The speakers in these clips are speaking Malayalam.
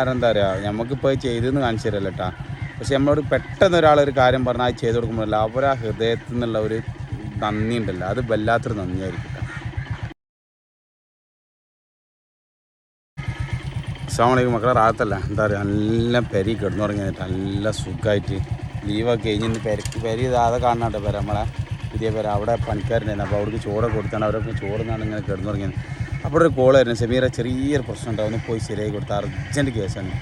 കാരണം എന്താ പറയുക നമുക്കിപ്പോൾ ചെയ്തെന്ന് കാണിച്ചു തരല്ലോ കേട്ടാ പക്ഷെ നമ്മളോട് പെട്ടെന്ന് ഒരാളൊരു കാര്യം പറഞ്ഞാൽ അത് ചെയ്ത് കൊടുക്കുമ്പോഴല്ല ആ ഹൃദയത്തിൽ നിന്നുള്ള ഒരു നന്ദി ഉണ്ടല്ലോ. അത് വല്ലാത്തൊരു നന്ദിയായിരിക്കും അസ്സാമലൈക്കും മക്കളെ റാത്തല്ല എന്താ പറയുക നല്ല പെരി കിടന്നു തുടങ്ങിയിട്ട് നല്ല സുഖമായിട്ട് ലീവൊക്കെ കഴിഞ്ഞ് പെരക്ക് പെരി ഇതാതെ കാണാട്ടെ പേര് നമ്മളെ പുതിയ പേര്. അവിടെ പണിക്കാരുണ്ടായിരുന്നു. അപ്പോൾ അവർക്ക് ചോറൊക്കെ കൊടുത്താണ്. അവരൊക്കെ ചോറ് നിന്നാണ് ഇങ്ങനെ കിടന്നുറങ്ങിയത് അപ്പോൾ ഒരു കോൾ സെമീറ ചെറിയൊരു പ്രശ്നം ഉണ്ടാവും ഒന്ന് പോയി ശരിയായി കൊടുത്ത. അർജന്റ് കേസാണ്.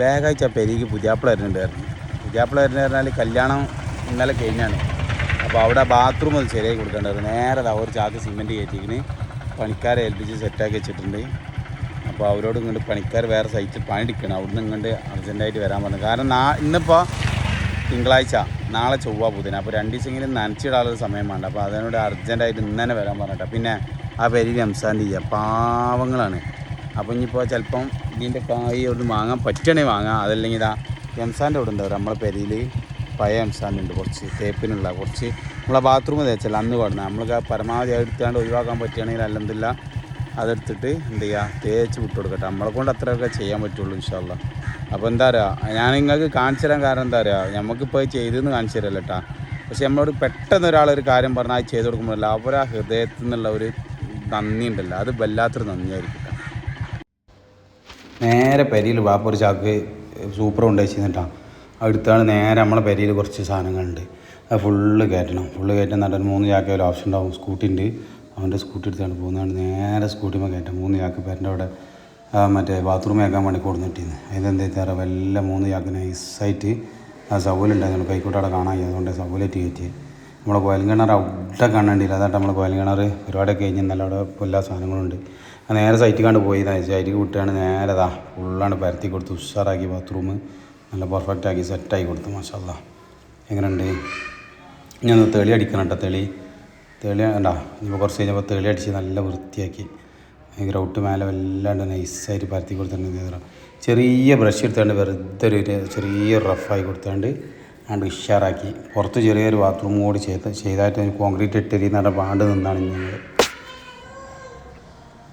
വേഗമായിട്ട് ആ പെരിക്ക് പുതിയാപ്പിള വരുന്നുണ്ടായിരുന്നു. പുതിയാപ്പിള വരുന്നത് പറഞ്ഞാൽ കല്യാണം ഇന്നലെ കഴിഞ്ഞാണ്. അപ്പോൾ അവിടെ ബാത്റൂം ഒന്ന് ശരിയായി കൊടുക്കേണ്ടായിരുന്നു. നേരെ ദാ ഒരു ചാക്ക് സിമെന്റ് കയറ്റിക്കിന് പണിക്കാരെ ഏൽപ്പിച്ച് സെറ്റാക്കി വെച്ചിട്ടുണ്ട്. അപ്പോൾ അവരോട് ഇങ്ങോട്ട് പണിക്കാർ വേറെ സൈറ്റിൽ പണിയെടുക്കണം അവിടുന്ന് ഇങ്ങോട്ട് അർജന്റായിട്ട് വരാൻ പറഞ്ഞു. കാരണം നാ ഇന്നിപ്പോൾ തിങ്കളാഴ്ച നാളെ ചൊവ്വ ബുധന. അപ്പോൾ രണ്ട് ദിവസമെങ്കിലും നനച്ചിടാനുള്ള സമയം വേണ്ട. അപ്പോൾ അതിനോട് അർജന്റായിട്ട് ഇന്ന് തന്നെ വരാൻ പറഞ്ഞിട്ടാണ് പിന്നെ ആ പെരി റംസാന്റെ ചെയ്യുക പാവങ്ങളാണ്. അപ്പോൾ ഇനിയിപ്പോൾ ചിലപ്പം ഇതിന്റെ കായ് ഒന്ന് വാങ്ങാൻ പറ്റണമെങ്കിൽ വാങ്ങാം. അതല്ലെങ്കിൽ ഇതാ റംസാന്റെ അവിടെ ഉണ്ടാവും നമ്മളെ പെരിയിൽ പഴയ റംസാന്റെ ഉണ്ട്. കുറച്ച് തേപ്പിനുള്ള കുറച്ച് നമ്മളെ ബാത്റൂം തേച്ചല്ല അന്ന് പാടുന്നത് നമ്മൾക്ക് പരമാവധി എടുത്താണ്ട് ഒഴിവാക്കാൻ പറ്റുകയാണെങ്കിൽ അല്ലെന്നില്ല അതെടുത്തിട്ട് എന്ത് ചെയ്യുക തേച്ച് വിട്ടു കൊടുക്കട്ടെ. നമ്മളെ കൊണ്ട് അത്രയൊക്കെ ചെയ്യാൻ പറ്റുള്ളൂ ഇൻഷാല്ല അപ്പോൾ എന്താ പറയുക ഞാൻ നിങ്ങൾക്ക് കാണിച്ചു തരാൻ കാരണം എന്താ പറയുക നമുക്കിപ്പോൾ ചെയ്തെന്ന് കാണിച്ചു തരല്ലോ പക്ഷേ പക്ഷെ നമ്മളോട് പെട്ടെന്ന് ഒരാളൊരു കാര്യം പറഞ്ഞാൽ അത് ചെയ്ത് കൊടുക്കുമ്പോഴല്ല അവരാ ഹൃദയത്തിൽ നിന്നുള്ള ഒരു നന്ദി ഉണ്ടല്ലോ അത് വല്ലാത്തൊരു നന്ദിയായിരിക്കും നേരെ പെരിയിൽ വാപ്പൊരു ചാക്ക് സൂപ്പർ കൊണ്ട് അടുത്താണ് നേരെ നമ്മളെ പെരിയിൽ കുറച്ച് സാധനങ്ങളുണ്ട്. അത് ഫുള്ള് കയറ്റണം. ഫുള്ള് കയറ്റാൻ നല്ലൊരു മൂന്ന് ചാക്ക് ഒരു ഓപ്ഷൻ ഉണ്ടാവും. സ്കൂട്ടി ഉണ്ട്. അവന്റെ സ്കൂട്ടി എടുത്താണ് പോകുന്നതാണ് നേരെ സ്കൂട്ടിമേ കയറ്റാം. മൂന്ന് ചാക്ക് പേരന്റെ അവിടെ മറ്റേ ബാത്റൂം ആക്കാൻ വേണ്ടി കൊടുത്തിട്ടിരുന്നു അതിനെന്താ വെച്ചാൽ വല്ല മൂന്ന് ചാക്ക് നൈസായിട്ട് ആ സൗകര്യം ഉണ്ടായിരുന്നു. അവിടെ കാണാൻ അതുകൊണ്ട് സൗകര്യമായിട്ട് കയറ്റി നമ്മളെ കോയൽ കിണർ അവിടെ കാണേണ്ടിയില്ല അതായിട്ട് നമ്മളെ കോയൽ കിണർ പരിപാടിയൊക്കെ കഴിഞ്ഞ് നല്ല അവിടെ എല്ലാ സാധനങ്ങളും ഉണ്ട് ആ നേരെ സൈറ്റിൽ കണ്ട് പോയി. സൈറ്റിൽ കൂട്ടുകയാണ് നേരെ ഇതാ ഫുള്ളാണ് പരത്തി കൊടുത്ത് ഉഷാറാക്കി ബാത്റൂം നല്ല പെർഫെക്റ്റ് ആക്കി സെറ്റാക്കി കൊടുത്തു മാഷല്ല എങ്ങനെയുണ്ട്? ഞാൻ തെളി അടിക്കണം കേട്ടോ തെളി. തെളി ഉണ്ടാ ഇപ്പോൾ കുറച്ച് കഴിഞ്ഞപ്പോൾ തെളി അടിച്ച് നല്ല വൃത്തിയാക്കി. ഗ്രൗട്ട് മേലെ വല്ലാണ്ട് നൈസായിട്ട് പരത്തി കൊടുത്തിട്ടുണ്ട്. ചെറിയ ബ്രഷ് എടുത്തുകൊണ്ട് വെറുതെ ഒരു ചെറിയ റഫായി കൊടുത്തുകൊണ്ട് ആണ്ട് ഉഷാറാക്കി. പുറത്ത് ചെറിയൊരു ബാത്റൂം കൂടി ചെയ്ത് ചെയ്തായിട്ട് കോൺക്രീറ്റ് ഇട്ടിരിക്കുന്ന പാണ്ട് നിന്നാണ് ഞങ്ങൾ